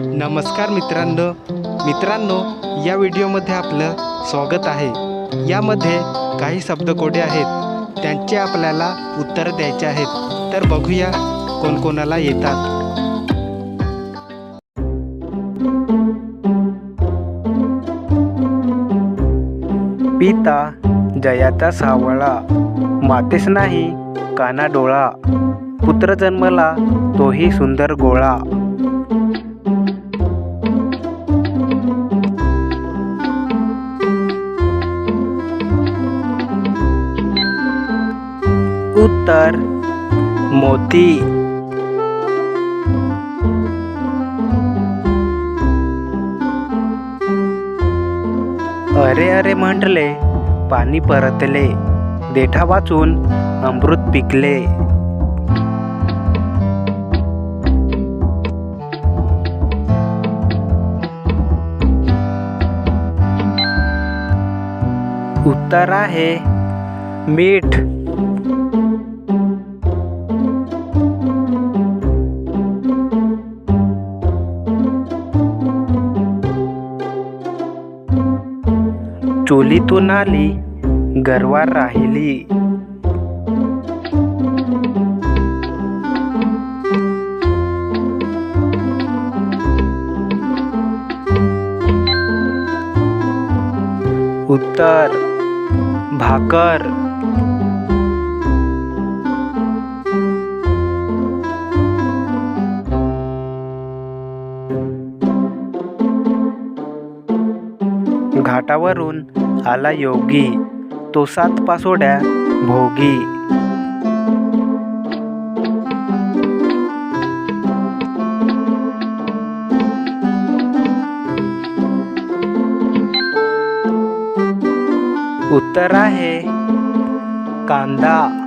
नमस्कार मित्रांनो. मित्रांनो या व्हिडिओमध्ये आपलं स्वागत आहे. यामध्ये काही शब्दकोडे आहेत. त्यांचे आपल्याला उत्तर द्यायचे आहेत. तर बघूया कोणकोणाला येतात. पिता जयाचा सावळा मातेस नाही काना डोळा. पुत्र जन्मला तोही सुंदर गोळा. तर मोती. अरे अरे म्हटले पाणी परतले देठा वाचून अमृत पिकले. उत्तर आहे मीठ. चोलीतून आली गरवार राहिली. उत्तर भाकर. घाटावरून आला योगी. तो सात पासोड्या भोगी. उत्तर आहे कांदा.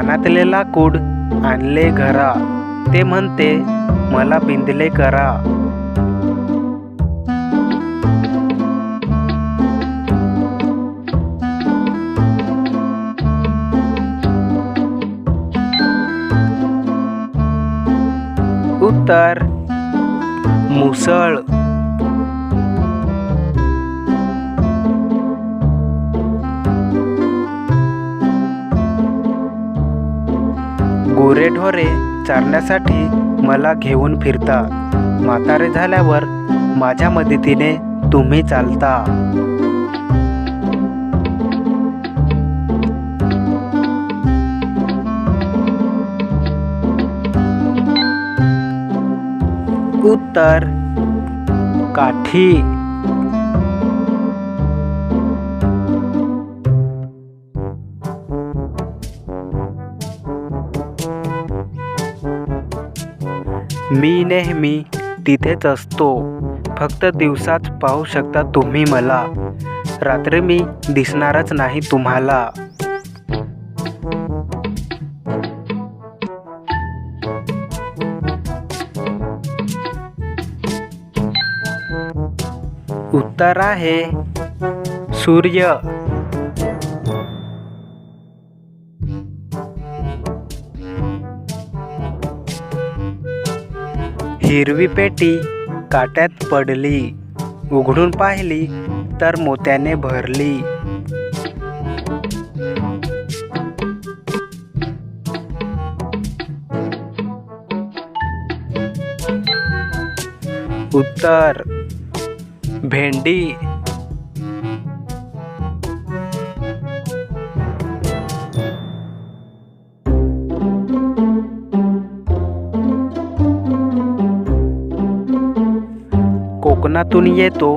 कानातले लाकूड आणले घरा. ते म्हणते मला बिंदले करा. उत्तर मुसळ. गोरेढोरे चारण्यासाठी मला घेऊन फिरता. म्हातारे झाल्यावर माझ्या मदतीने तुम्ही चालता. उत्तर काठी. मी नेहमी तिथेच असतो. फक्त दिवसाच पाहू शकता तुम्ही मला. रात्री मी दिसणारच नाही तुम्हाला. उत्तर आहे सूर्य. हिरवी पेटी काट्यात पडली. उघडून पाहिली तर मोत्याने भरली. उत्तर भेंडी. मनातून येतो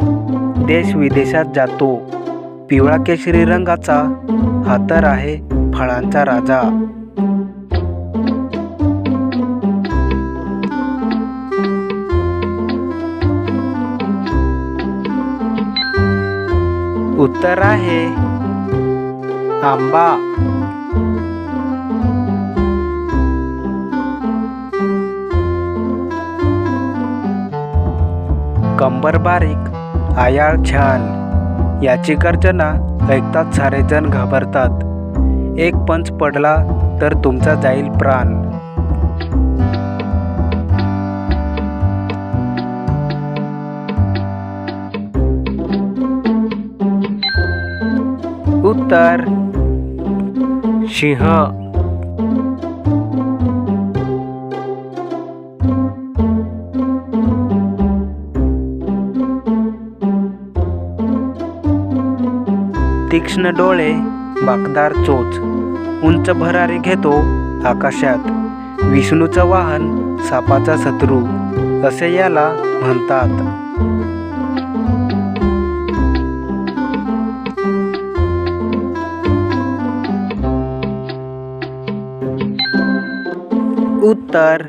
देश विदेशात जातो. पिवळा केशरी रंगाचा हा तर आहे फळांचा राजा. उत्तर आहे आंबा. कंबर बारीक आयाळ छान. याची गर्जना ऐकतात सारेजण घाबरतात. एक पंच पडला तर तुमचा जाईल प्राण. उत्तर सिंह. तीक्ष्ण डोळे बाकदार चोच उंच भरारी घेतो आकाशात. विष्णूचं वाहन सापाचा शत्रू असे याला म्हणतात. उत्तर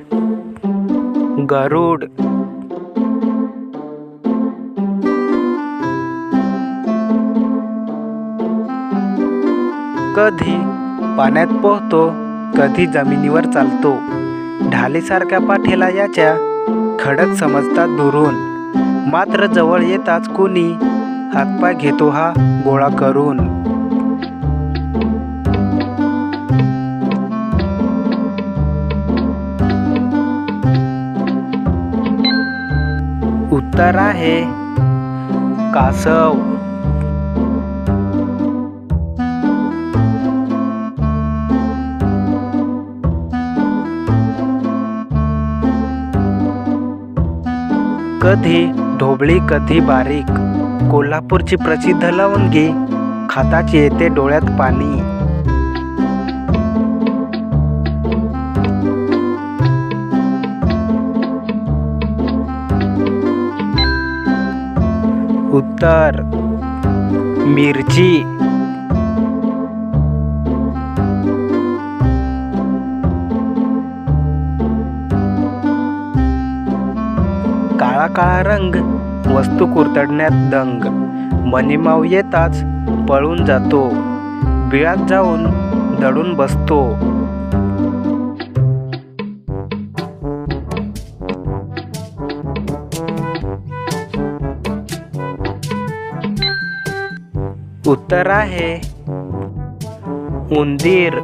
गरुड. कधी पाण्यात पोहतो कधी जमिनीवर चालतो. ढालीसारख्या पाठीला याच्या खडक समजतात दुरून. मात्र जवळ येताच कोणी हातपाय घेतो हा गोळा करून. उत्तर आहे कासव. कधी ढोबळी कधी बारीक. कोल्हापूरची प्रसिद्ध लवंगी खाताची येते डोळ्यात पाणी. उत्तर मिरची. काळा रंग वस्तू कुरतडण्यात दंग. मनीमाव येताच पळून जातो बिळात जाऊन दडून बसतो. उत्तर आहे उंदीर.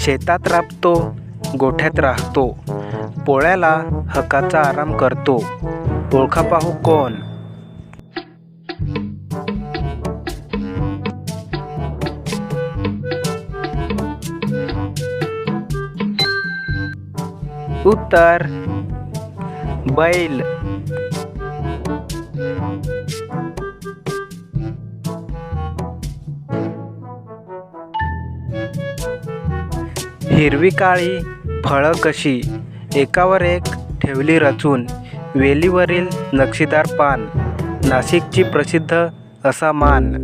शेतात राबतो गोठ्यात राहतो पोळ्याला हकाचा आराम करतो. ओळखा पाहू कोण? उत्तर बैल. हिरवी काळी फळं कशी? एकावर एक ठेवली रचून वेलीवरील नक्षीदार पान. नाशिकची प्रसिद्ध असा मान.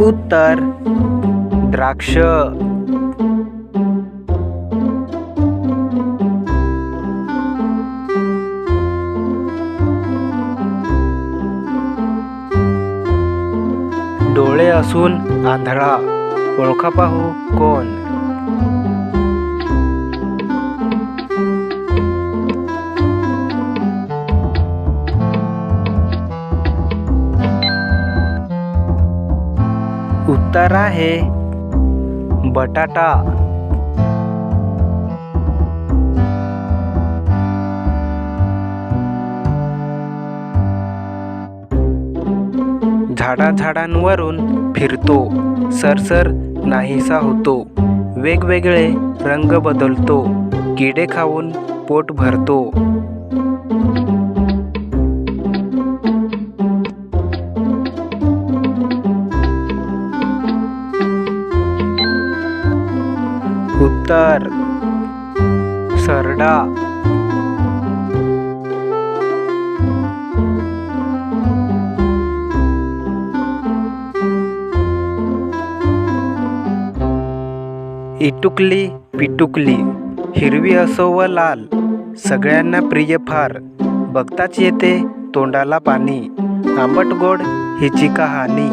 उत्तर द्राक्ष. असून आंधळा. ओळखा पाहू कोण? उत्तर आहे बटाटा. झाडा झाडांवरून फिरतो. सरसर नाहीसा होतो. वेगवेगळे रंग बदलतो. किडे खाऊन पोट भरतो. उत्तर. सरडा. इटुकली पिटुकली हिरवी असो व लाल सगळ्यांना प्रिय फार. बघताच येते तोंडाला पाणी आंबट गोड हिची कहाणी.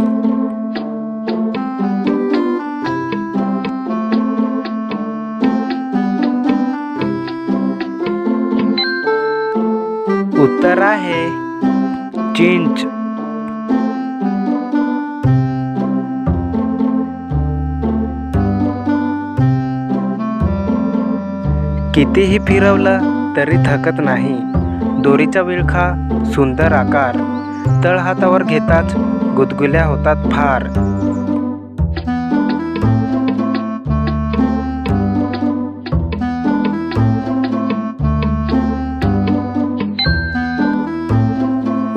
उत्तर आहे चिंच. कितीही फिरवलं तरी थकत नाही. दोरीचा विळखा सुंदर आकार तळहातावर घेताच गुदगुल्या होतात फार.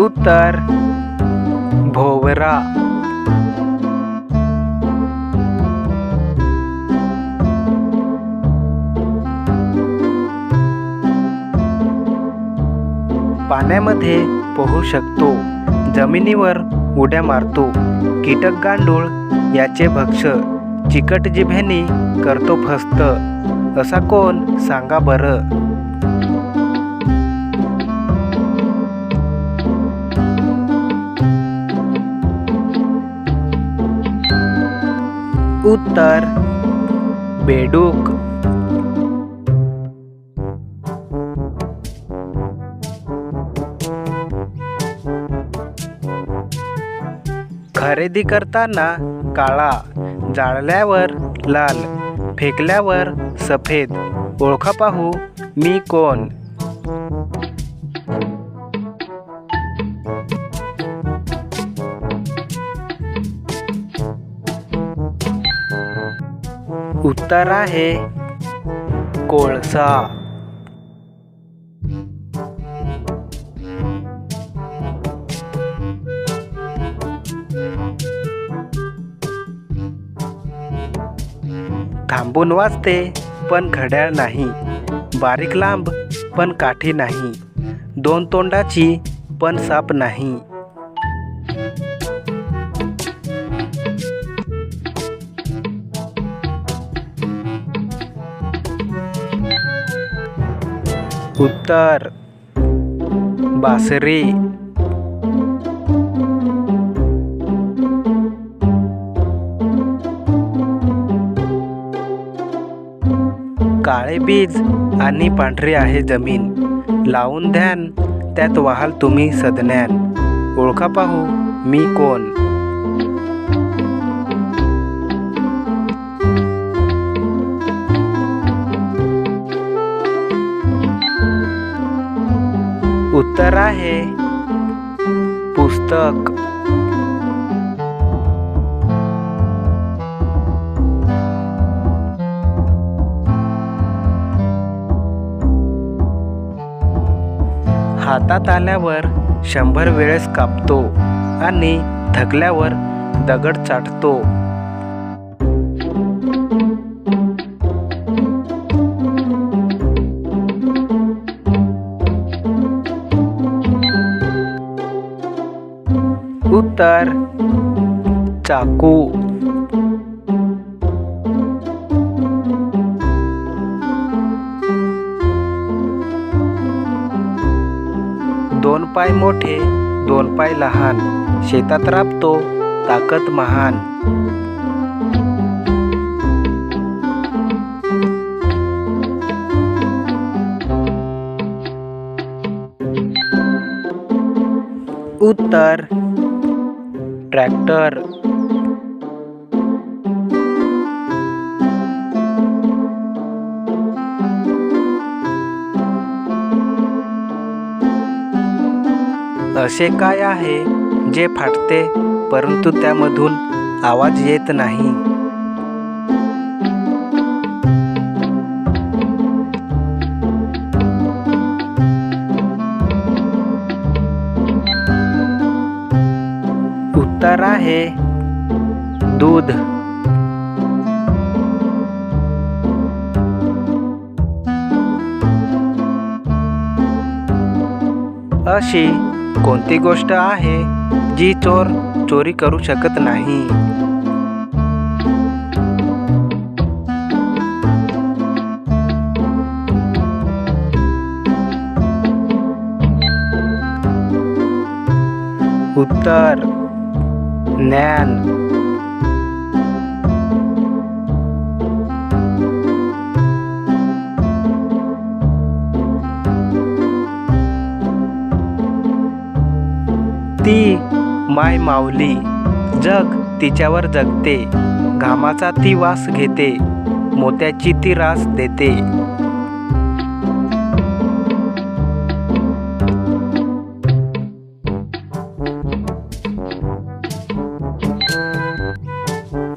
उत्तर भोवरा. पाण्यामध्ये पोहू शकतो. जमिनीवर उड्या मारतो. कीटक गांडूळ याचे भक्ष चिकट जिभेनी करतो फस्त. असा कोण सांगा बरं? उत्तर बेडूक. खरेदी करताना काळा जाळल्यावर लाल फेकल्यावर सफेद. ओळखा पाहू मी कोण? उत्तर आहे कोळसा. थांबून वाजते पण घड्याळ नाही. बारीक लांब पण काठी नाही. दोन तोंडाची पण साप नाही. उत्तर. बासरी. काळे बीज आणि पांढरी आहे जमीन. लावून ध्यान त्यात व्हाल तुम्ही सदन्यान. ओळखा पाहू मी कोण? उत्तर आहे पुस्तक. हातात आल्यावर शंभर वेळेस कापतो आणि थकल्यावर दगड चाटतो. उत्तर चाकू. मोठे दोन पाय लहान शेतात राबतो ताकद महान. उत्तर. ट्रॅक्टर. असे काय आहे जे फाटते परंतु त्यामधून आवाज येत नाही? उत्तर आहे दूध. अशी कोणती गोष्ट आहे जी चोर चोरी करू शकत नाही? उत्तर ज्ञान. ती माय माऊली जग तिच्यावर जगते घामाचा ती वास घेते मोत्याची ती रास देते.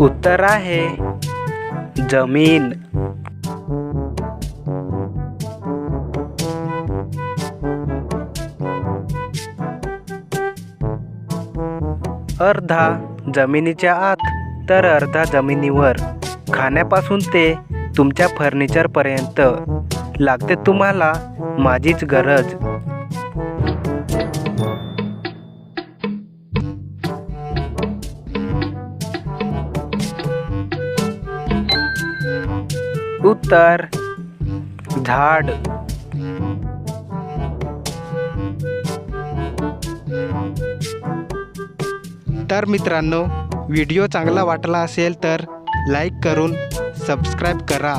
उत्तर आहे जमीन. अर्धा जमिनीच्या आत तर अर्धा जमिनीवर. खाण्यापासून ते तुमच्या फर्निचरपर्यंत. लागते तुम्हाला माझीच गरज. उत्तर. झाड. तर मित्रांनो व्हिडिओ चांगला वाटला असेल तर लाईक करून सबस्क्राईब करा.